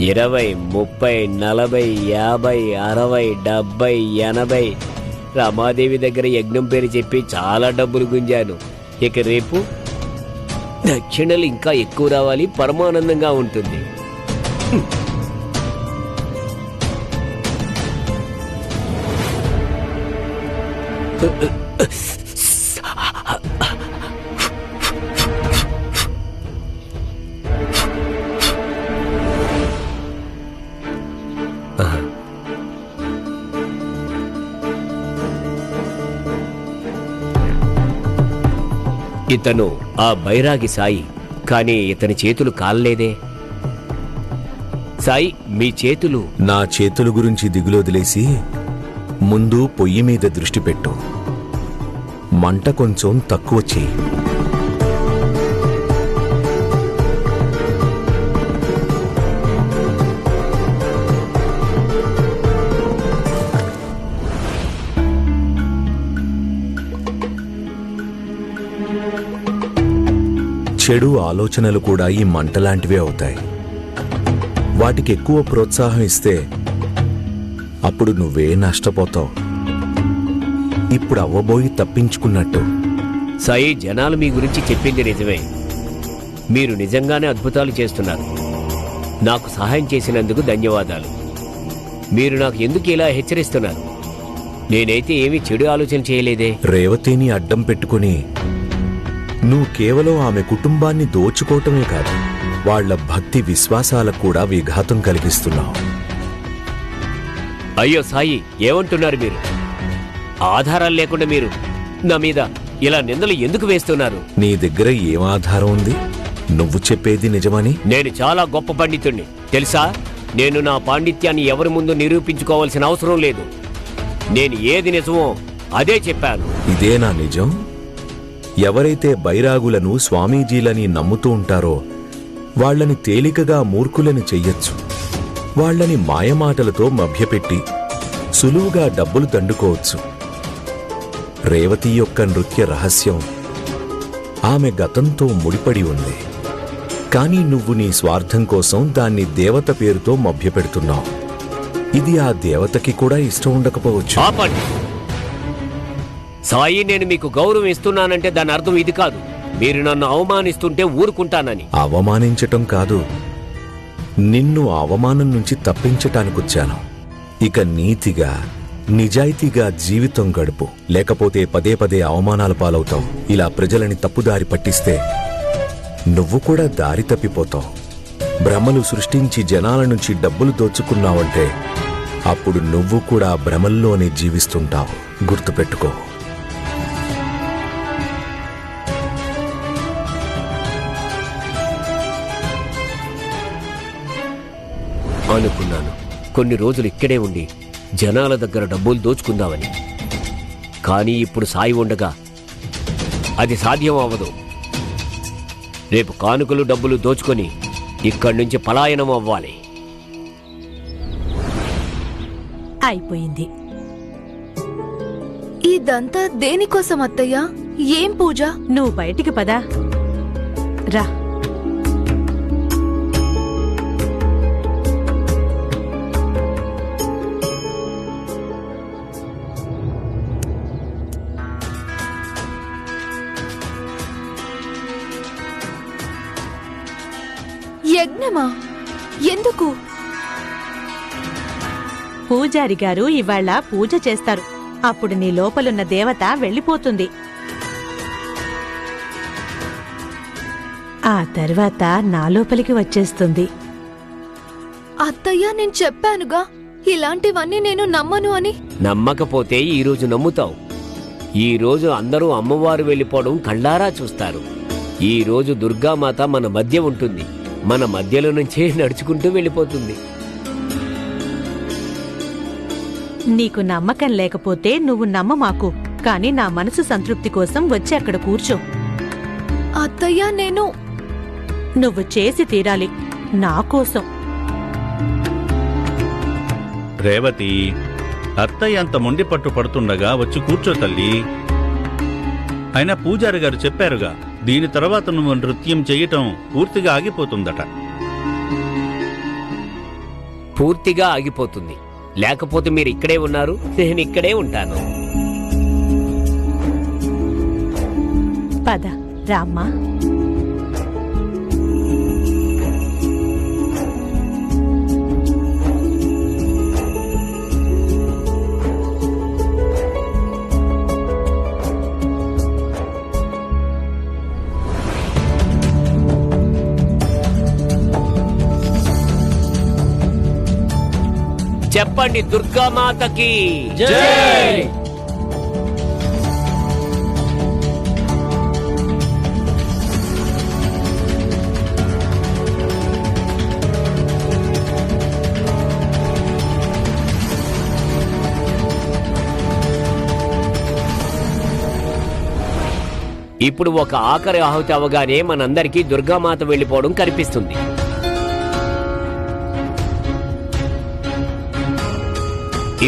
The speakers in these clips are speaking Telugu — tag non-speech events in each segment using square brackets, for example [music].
ఇరవై ముప్పై నలభై యాభై అరవై డెబ్బై ఎనభై. రమాదేవి దగ్గర యజ్ఞం పేరు చెప్పి చాలా డబ్బులు గుంజాను. ఇక రేపు దక్షిణలు ఇంకా ఎక్కువ రావాలి పరమానందంగా ఉంటుంది. ఇతను ఆ బైరాగి సాయి కానీ ఇతని చేతులు కాలలేదే. సాయి మీ చేతులు? నా చేతుల గురించి దిగులొదిలేసి ముందు పొయ్యి మీద దృష్టి పెట్టు. మంట కొంచెం తక్కువ చేయి. చెడు ఆలోచనలు కూడా ఈ మంటలాంటివే అవుతాయి. వాటికి ఎక్కువ ప్రోత్సాహం ఇస్తే అప్పుడు నువ్వే నష్టపోతావు. ఇప్పుడు అవ్వబోయి తప్పించుకున్నట్టు. సాయి జనాలు మీ గురించి చెప్పింది నిజమే. మీరు నిజంగానే అద్భుతాలు చేస్తున్నారు. నాకు సహాయం చేసినందుకు ధన్యవాదాలు. మీరు నాకు ఎందుకు ఇలా హెచ్చరిస్తున్నారు? నేనైతే ఏమీ చెడు ఆలోచన చేయలేదే. రేవతిని అడ్డం పెట్టుకుని నువ్వు కేవలం ఆమె కుటుంబాన్ని దోచుకోవటమే కాదు వాళ్ళ భక్తి విశ్వాసాలకు కూడా విఘాతం కలిగిస్తున్నావు. అయ్యో సాయి ఏమంటున్నారు మీరు? ఆధారాలు లేకుండా మీరు నా మీద ఇలా నిందలు ఎందుకు వేస్తున్నారు? నీ దగ్గర ఏం ఆధారం ఉంది? నువ్వు చెప్పేది నిజమని? నేను చాలా గొప్ప పండితుణ్ణి. తెలుసా? నేను నా పాండిత్యాన్ని ఎవరి ముందు నిరూపించుకోవాల్సిన అవసరం లేదు. నేను ఏది నిజమో అదే చెప్పాను. ఇదే నా నిజం? ఎవరైతే బైరాగులను స్వామీజీలని నమ్ముతూ ఉంటారో వాళ్ళని తేలికగా మూర్ఖులని చెయ్యొచ్చు. వాళ్ళని మాయమాటలతో మభ్యపెట్టి సులువుగా డబ్బులు దండుకోవచ్చు. రేవతి యొక్క నృత్య రహస్యం ఆమె గతంతో ముడిపడి ఉంది. కానీ నువ్వు నీ స్వార్థం కోసం దాన్ని దేవత పేరుతో మభ్యపెడుతున్నావు. ఇది ఆ దేవతకి కూడా ఇష్టం ఉండకపోవచ్చు. సాయి నేను మీకు గౌరవం ఇస్తున్నానంటే దాని అర్థం ఇది కాదు. మీరు నన్ను అవమానిస్తుంటే ఊరుకుంటానని. అవమానించటం కాదు. నిన్ను అవమానం నుంచి తప్పించటానికొచ్చాను. ఇక నీతిగా నిజాయితీగా జీవితం గడుపు. లేకపోతే పదే పదే అవమానాల పాలవుతావు. ఇలా ప్రజలని తప్పుదారి పట్టిస్తే నువ్వు కూడా దారి తప్పిపోతావు. భ్రమలు సృష్టించి జనాల నుంచి డబ్బులు దోచుకున్నావంటే అప్పుడు నువ్వు కూడా భ్రమల్లోనే జీవిస్తుంటావు. గుర్తుపెట్టుకో. అనుకున్నాను. కొన్ని రోజులు ఇక్కడే ఉండి జనాల దగ్గర డబ్బులు దోచుకుందామని. కానీ ఇప్పుడు సాయి ఉండగా అది సాధ్యం అవ్వదు రేపు కానుకలు డబ్బులు దోచుకొని ఇక్కడి నుంచి పలాయనం అవ్వాలి. అయిపోయింది. ఇదంతా దేనికోసం అత్తయ్య? ఏం పూజ? నువ్వు బయటికి పదా. రా. పూజారి గారు ఇవాళ పూజ చేస్తారు. అప్పుడు నీ లోపలున్న దేవత వెళ్ళిపోతుంది. ఆ తర్వాత నా లోపలికి వచ్చేస్తుంది. అత్తయ్య నేను చెప్పానుగా ఇలాంటివన్నీ నేను నమ్మను అని. నమ్మకపోతే ఈరోజు నమ్ముతావు. ఈ రోజు అందరూ అమ్మవారు వెళ్ళిపోవడం కళ్ళారా చూస్తారు. ఈ రోజు దుర్గామాత మన మధ్య ఉంటుంది. మన మధ్యలో నుంచే నడుచుకుంటూ వెళ్ళిపోతుంది. నీకు నమ్మకం లేకపోతే నువ్వు నమ్మ మాకు కాని నా మనసు సంతృప్తి కోసం వచ్చి అక్కడ కూర్చో. అత్తయ్య నేను నువ్వు చేసి తీరాలి నా కోసం. రేవతి అత్తయ్య అంత మొండి పట్టు పడుతుండగా వచ్చి కూర్చో తల్లి. అయినా పూజారి గారు చెప్పారుగా దీని తర్వాత నువ్వు నృత్యం చేయటం పూర్తిగా ఆగిపోతుందట. పూర్తిగా ఆగిపోతుంది. లేకపోతే మీరు ఇక్కడే ఉన్నారు నేను ఇక్కడే ఉంటాను. పద రామ్మా. చెప్పండి దుర్గామాతకి. ఇప్పుడు ఒక ఆఖరి ఆహుతి అవగానే మనందరికీ దుర్గామాత వెళ్ళిపోవడం కనిపిస్తుంది.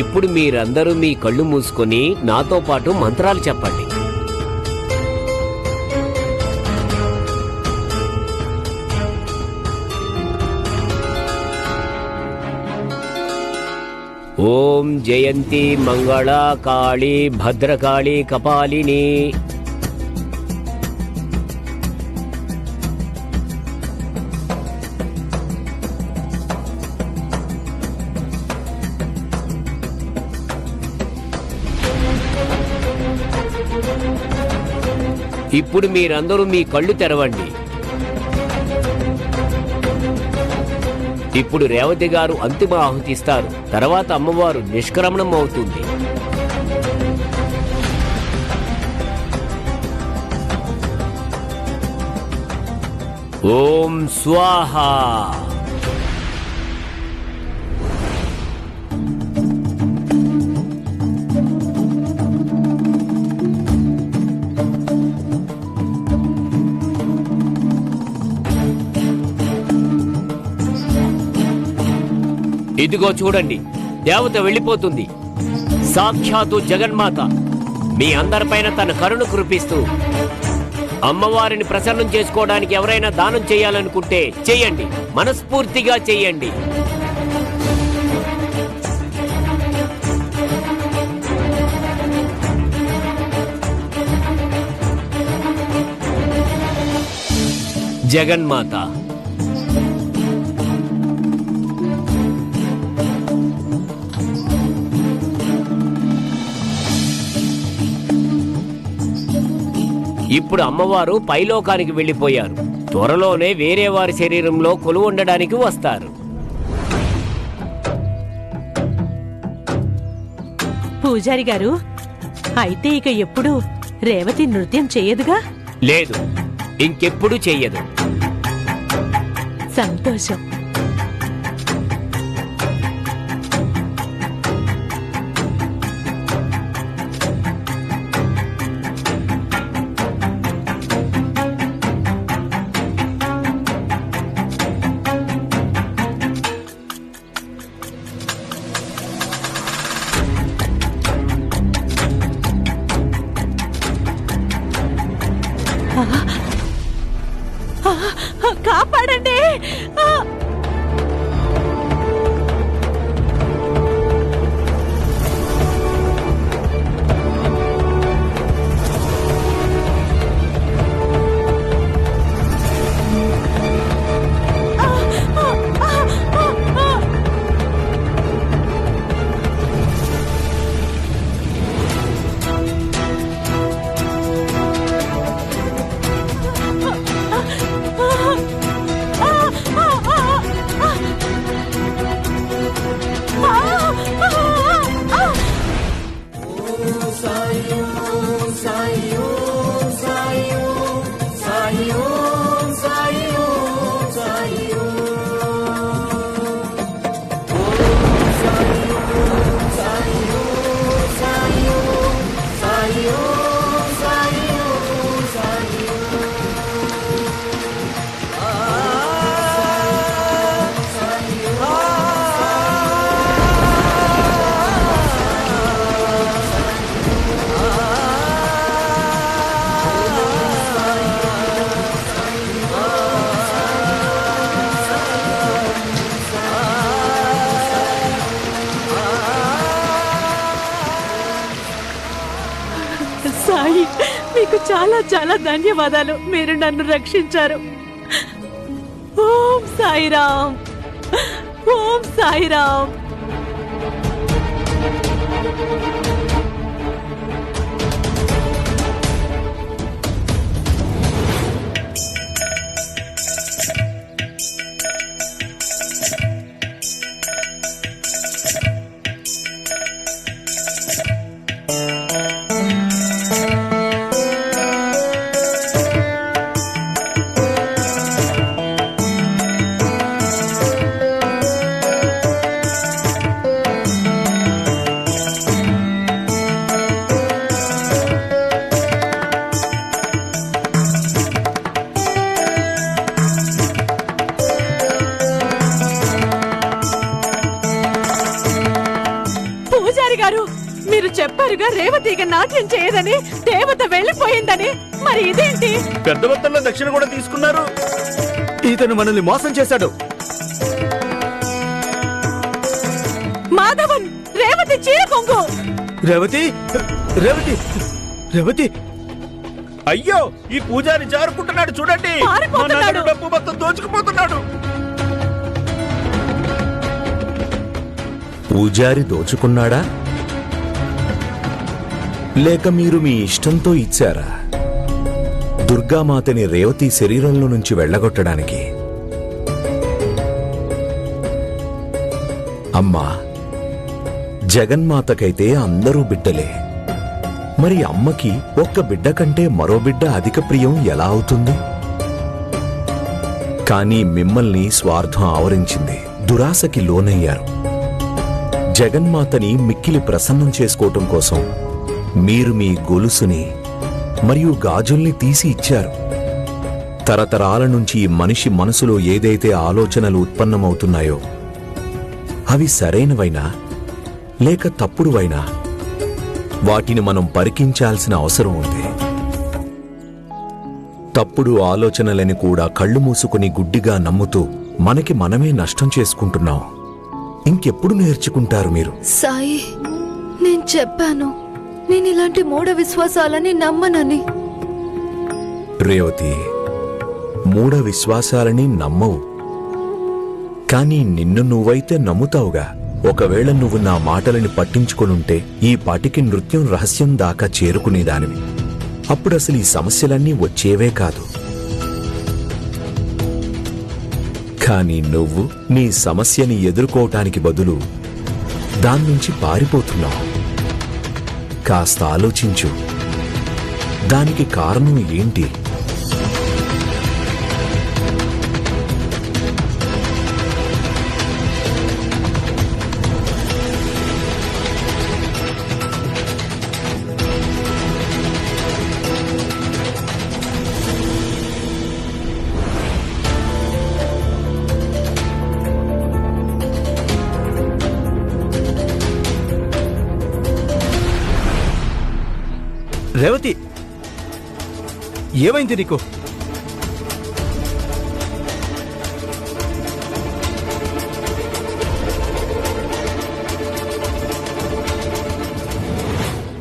ఇప్పుడు మీరందరూ మీ కళ్ళు మూసుకొని నాతో పాటు మంత్రాలు చెప్పండి. ఓం జయంతి మంగళ కాళీ భద్రకాళి కపాలిని ఇప్పుడు మీరందరూ మీ కళ్ళు తెరవండి. ఇప్పుడు రేవతి గారు అంతిమ ఆహుతిస్తారు తర్వాత అమ్మవారు నిష్క్రమణం అవుతుంది. ఓం స్వాహా! ఇదిగో చూడండి దేవత వెళ్ళిపోతుంది. సాక్షాత్తు జగన్మాత మీ అందరిపైన తన కరుణ కురిపిస్తూ అమ్మవారిని ప్రసన్నం చేసుకోవడానికి ఎవరైనా దానం చేయాలనుకుంటే చేయండి మనస్ఫూర్తిగా చేయండి. జగన్మాత ఇప్పుడు అమ్మవారు పైలోకానికి వెళ్ళిపోయారు. త్వరలోనే వేరే వారి శరీరంలో కొలువు ఉండడానికి వస్తారు. పూజారి గారు అయితే ఇక ఎప్పుడు రేవతి నృత్యం చెయ్యదుగా లేదు ఇంకెప్పుడు చెయ్యదు. సంతోషం. చాలా ధన్యవాదాలు. మీరు నన్ను రక్షించారు. ఓం సాయిరామ్. ఓం సాయిరామ్. మీరు చెప్పారుగా రేవతీగ నాట్యం చేయదని దేవత వెళ్ళిపోయిందని. మరి ఇదేంటి? పెద్ద మొత్తంలో దక్షిణ కూడా తీసుకున్నారు. ఇతను మనల్ని మోసం చేశాడు. మాధవన్ రేవతి చీర కొంగు రేవతి రేవతి రేవతి. అయ్యో ఈ పూజారి జారుకుంటున్నాడు చూడండి. పారిపోతున్నాడు. డబ్బు మొత్తం దోచుకుపోతున్నాడు. పూజారి దోచుకున్నాడా? లేక మీరు మీ ఇష్టంతో ఇచ్చారా? దుర్గామాతని రేవతి శరీరంలో నుంచి వెళ్ళగొట్టడానికి. అమ్మా జగన్మాతకైతే అందరూ బిడ్డలే. మరి అమ్మకి ఒక్క బిడ్డ కంటే మరో బిడ్డ అధిక ప్రియం ఎలా అవుతుంది? కానీ మిమ్మల్ని స్వార్థం ఆవరించింది దురాశకి లోనయ్యారు. జగన్మాతని మిక్కిలి ప్రసన్నం చేసుకోవటం కోసం మీరు మీ గొలుసుని మరియు గాజుల్ని తీసి ఇచ్చారు. తరతరాల నుంచి మనిషి మనసులో ఏదైతే ఆలోచనలు ఉత్పన్నమవుతున్నాయో అవి సరైనవైనా లేక తప్పుడువైనా వాటిని మనం పరికించాల్సిన అవసరం ఉంది. తప్పుడు ఆలోచనలని కూడా కళ్ళు మూసుకుని గుడ్డిగా నమ్ముతూ మనకి మనమే నష్టం చేసుకుంటున్నాం. ఇంకెప్పుడు నేర్చుకుంటారు మీరు? సాయి నేను చెప్పాను. నేను ఇలాంటి మూఢ విశ్వాసాలని నమ్మనని. రేవతి మూఢ విశ్వాసాలని నమ్మవు. కానీ నిన్ను నువ్వైతే నమ్ముతావుగా. ఒకవేళ నువ్వు నా మాటలని పట్టించుకొనుంటే ఈ పాటికి నృత్యం రహస్యం దాకా చేరుకునేదానివి. అప్పుడు అసలు ఈ సమస్యలన్నీ వచ్చేవే కాదు. కానీ నువ్వు నీ సమస్యని ఎదుర్కోవటానికి బదులు దాన్నుంచి పారిపోతున్నావు. కాస్త ఆలోచించు. దానికి కారణం ఏంటి? ఏమైంది నీకు?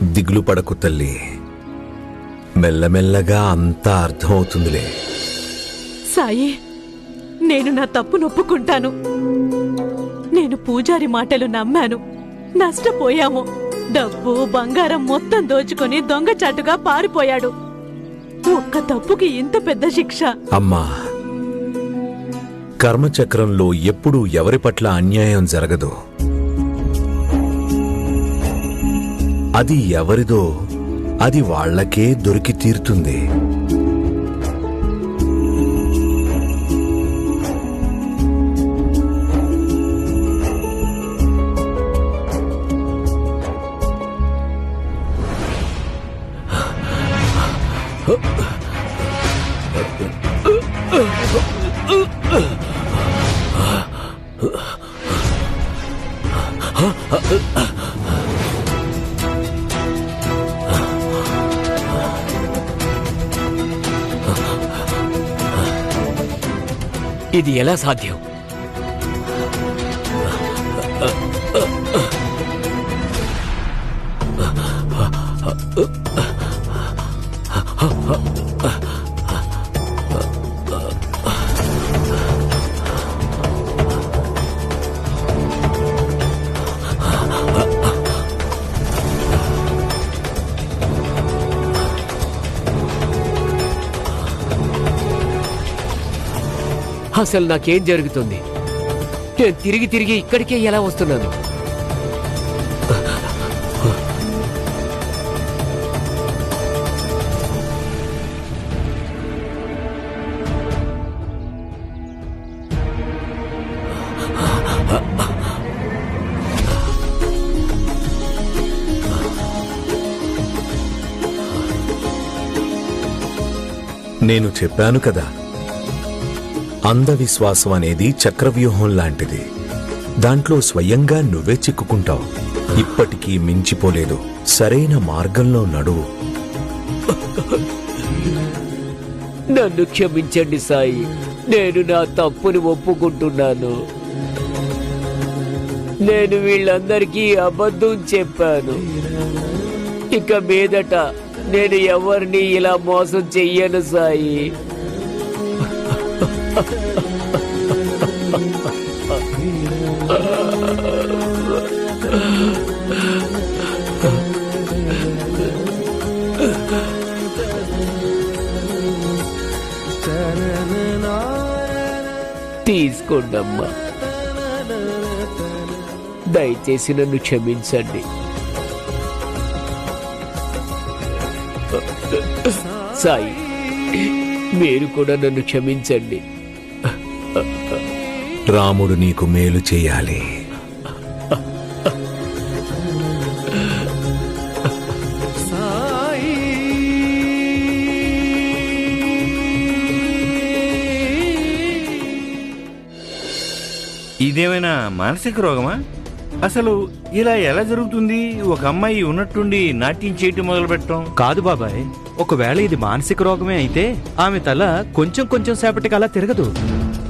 దిగులు పడకు తల్లి. మెల్లమెల్లగా అంతా అర్థమవుతుందిలే. సాయి నేను నా తప్పు నొప్పుకుంటాను. నేను పూజారి మాటలు నమ్మాను. నష్టపోయాము. డబ్బు బంగారం మొత్తం దోచుకొని దొంగచాటుగా పారిపోయాడు. ఒక్క తప్పుకి ఇంత పెద్ద శిక్ష? అమ్మా కర్మచక్రంలో ఎప్పుడూ ఎవరి పట్ల అన్యాయం జరగదు. అది ఎవరిదో అది వాళ్ళకే దొరికి తీరుతుంది ఇది ఎలా సాధ్యం Uh, uh, uh. అసలు నాకేం జరుగుతుంది? నేను తిరిగి తిరిగి ఇక్కడికే ఎలా వస్తున్నాను? నేను చెప్పాను కదా అంధవిశ్వాసం అనేది చక్రవ్యూహం లాంటిది. దాంట్లో స్వయంగా నువ్వే చిక్కుకుంటావు. ఇప్పటికీ మించిపోలేదు. సరైన మార్గంలో నడువు. నన్ను క్షమించండి సాయి. నేను నా తప్పుని ఒప్పుకుంటున్నాను. నేను వీళ్ళందరికీ అబద్ధం చెప్పాను. ఇక మీదట నేను ఎవరిని ఇలా మోసం చెయ్యను సాయి. తీసుకోండమ్మా. దయచేసి నన్ను క్షమించండి. సాయి మీరు కూడా నన్ను క్షమించండి. రాముడు నీకు మేలు చేయాలి. ఇదేమైనా మానసిక రోగమా? అసలు ఇలా ఎలా జరుగుతుంది? ఒక అమ్మాయి ఉన్నట్టుండి నాట్యం చేయటం మొదలు పెట్టడం కాదు బాబాయ్ ఒకవేళ ఇది మానసిక రోగమే అయితే ఆమె తల కొంచెం కొంచెం సేపటికి అలా తిరగదు.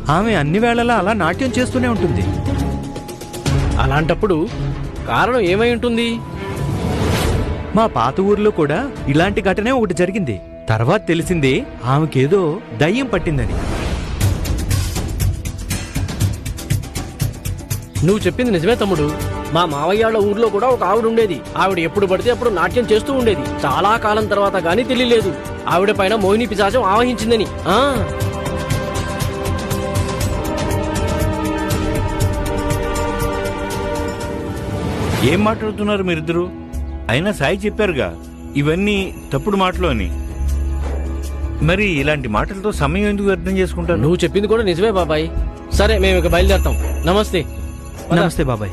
ఆమె అన్ని వేళలా అలా నాట్యం చేస్తూనే ఉంటుంది. అలాంటప్పుడు కారణం ఏమై ఉంటుంది? మా పాత ఊర్లో కూడా ఇలాంటి ఘటనే ఒకటి జరిగింది. తర్వాత తెలిసింది ఆమెకేదో దయ్యం పట్టిందని. నువ్వు చెప్పింది నిజమే తమ్ముడు. మా మావయ్యాళ్ళ ఊర్లో కూడా ఒక ఆవిడ ఉండేది. ఆవిడ ఎప్పుడు పడితే అప్పుడు నాట్యం చేస్తూ ఉండేది. చాలా కాలం తర్వాత గానీ తెలియలేదు. ఆవిడ పైన మోహిని పిశాచం ఆవహించిందని. ఆ! ఏం మాట్లాడుతున్నారు మీరిద్దరు? అయినా సాయి చెప్పారుగా ఇవన్నీ తప్పుడు మాటలు అని. మరి ఇలాంటి మాటలతో సమయం ఎందుకు వ్యర్థం చేసుకుంటారు? నువ్వు చెప్పింది కూడా నిజమే బాబాయ్. సరే మేము ఇక బయలుదేరతాం. నమస్తే. నమస్తే బాబాయ్.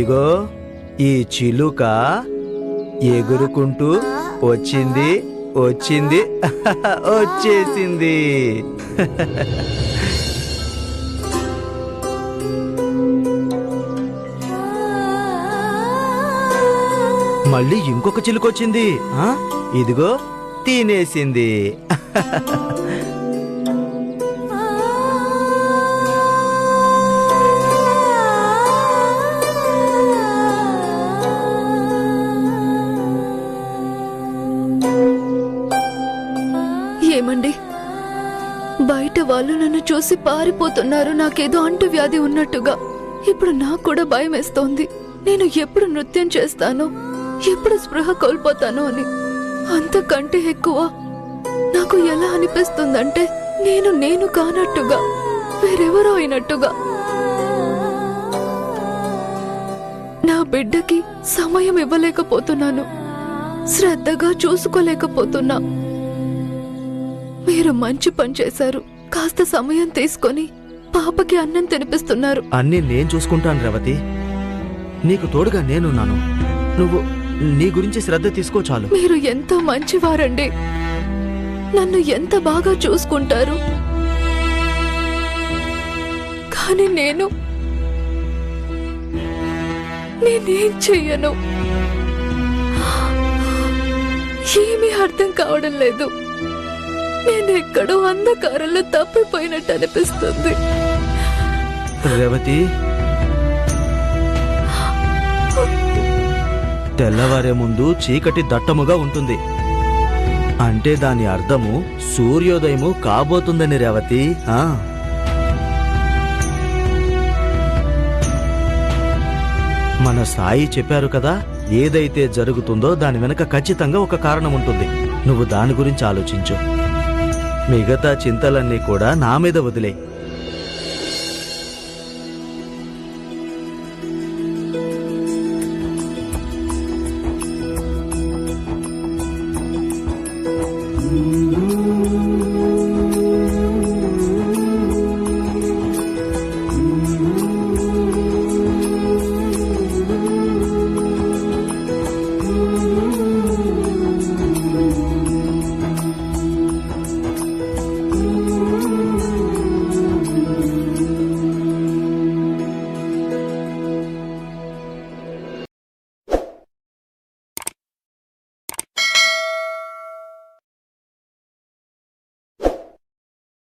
ఇదిగో ఈ చిలుక ఎగురుకుంటూ వచ్చింది వచ్చింది [laughs] వచ్చేసింది మళ్ళీ ఇంకొక చిలుక వచ్చింది ఆ? ఇదిగో తినేసింది [laughs] చూసి పారిపోతున్నారు. నాకేదో అంటు వ్యాధి ఉన్నట్టుగా. ఇప్పుడు నాకు కూడా భయం వేస్తోంది నేను ఎప్పుడు నృత్యం చేస్తానో ఎప్పుడు స్పృహ కోల్పోతానో అని. అంతకంటే ఎక్కువ నాకు ఎలా అనిపిస్తుందంటే నేను నేను కానట్టుగా వేరెవరో అయినట్టుగా. నా బిడ్డకి సమయం ఇవ్వలేకపోతున్నాను. శ్రద్ధగా చూసుకోలేకపోతున్నా. మీరు మంచి పని చేశారు. కాస్త సమయం తీసుకొని పాపకి అన్నం తినిపిస్తున్నారు. అన్నీ నేను చూసుకుంటాను రవతి. నీకు తోడుగా నేనున్నాను. నువ్వు నీ గురించి శ్రద్ధ తీసుకో చాలు. మీరు ఎంతో మంచివారండి. నన్ను ఎంత బాగా చూసుకుంటారు. కానీ నేను నేనేం చెయ్యను. ఏమీ అర్థం కావడం లేదు. నేను ఎక్కడో అంధకారంలో తప్పిపోయినట్టు అనిపిస్తుంది. రేవతి. తెల్లవారే ముందు చీకటి దట్టముగా ఉంటుంది. అంటే దాని అర్థము సూర్యోదయము కాబోతుందని రేవతి ఆ? మన సాయి చెప్పారు కదా ఏదైతే జరుగుతుందో దాని వెనక ఖచ్చితంగా ఒక కారణం ఉంటుంది. నువ్వు దాని గురించి ఆలోచించు. మిగతా చింతలన్నీ కూడా నా మీద వదిలే